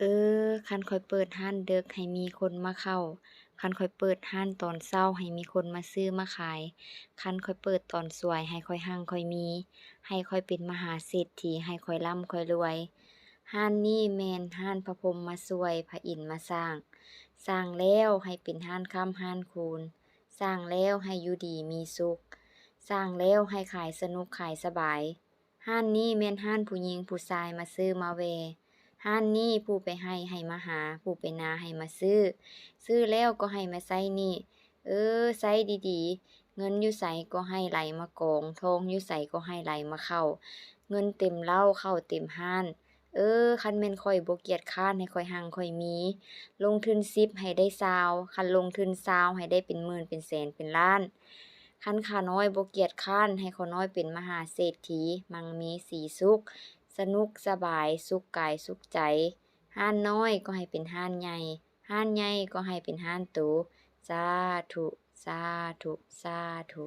เออ คันข้อยเปิดร้านดึกให้มีคนมาเข้า คันข้อยเปิดร้านตอนเช้าให้มีคนมาซื้อมาขาย คันข้อยเปิดตอนสวยให้ข้อยรั่งข้อยมี ให้ข้อยเป็นมหาเศรษฐี ให้ข้อยร่ำข้อยรวย ร้านนี้แม่นร้านพระพรหมมาช่วย พระอินทร์มาสร้าง สร้างแล้วให้เป็นร้านค่ำร้านคูน สร้างแล้วให้อยู่ดีมีสุข สร้างแล้วให้ขายสนุกขายสบาย ร้านนี้แม่นร้านผู้หญิงผู้ชายมาซื้อมาแวะร้านนี้ผู้ไปไร่ให้มาหา ผู้ไปนาให้มาซื้อ ซื้อแล้วก็ให้มาใช้หนี้เออใช้ดีดีเงินอยู่ไสก็ให้ไหลมากองทองอยู่ไสก็ให้ไหลมาเข้า เงินเต็มเล้าเข้าเต็มร้าน เออ คันแม่นข้อยบ่เกียจคร้านให้ข้อยรั่งข้อยมี ลงทุน10ให้ได้20คันลงทุน20ให้ได้เป็นหมื่นเป็นแสนเป็นล้านคันขาน้อยบ่เกียจคร้านให้ขาน้อยเป็นมหาเศรษฐี มังมีสีสุข สนุกสบายสุขกายสุขใจ ห้านน้อยก็ให้เป็นห้านใหญ่ ห้านใหญ่ก็ให้เป็นห้านโตสาธุ สาธุ สาธุ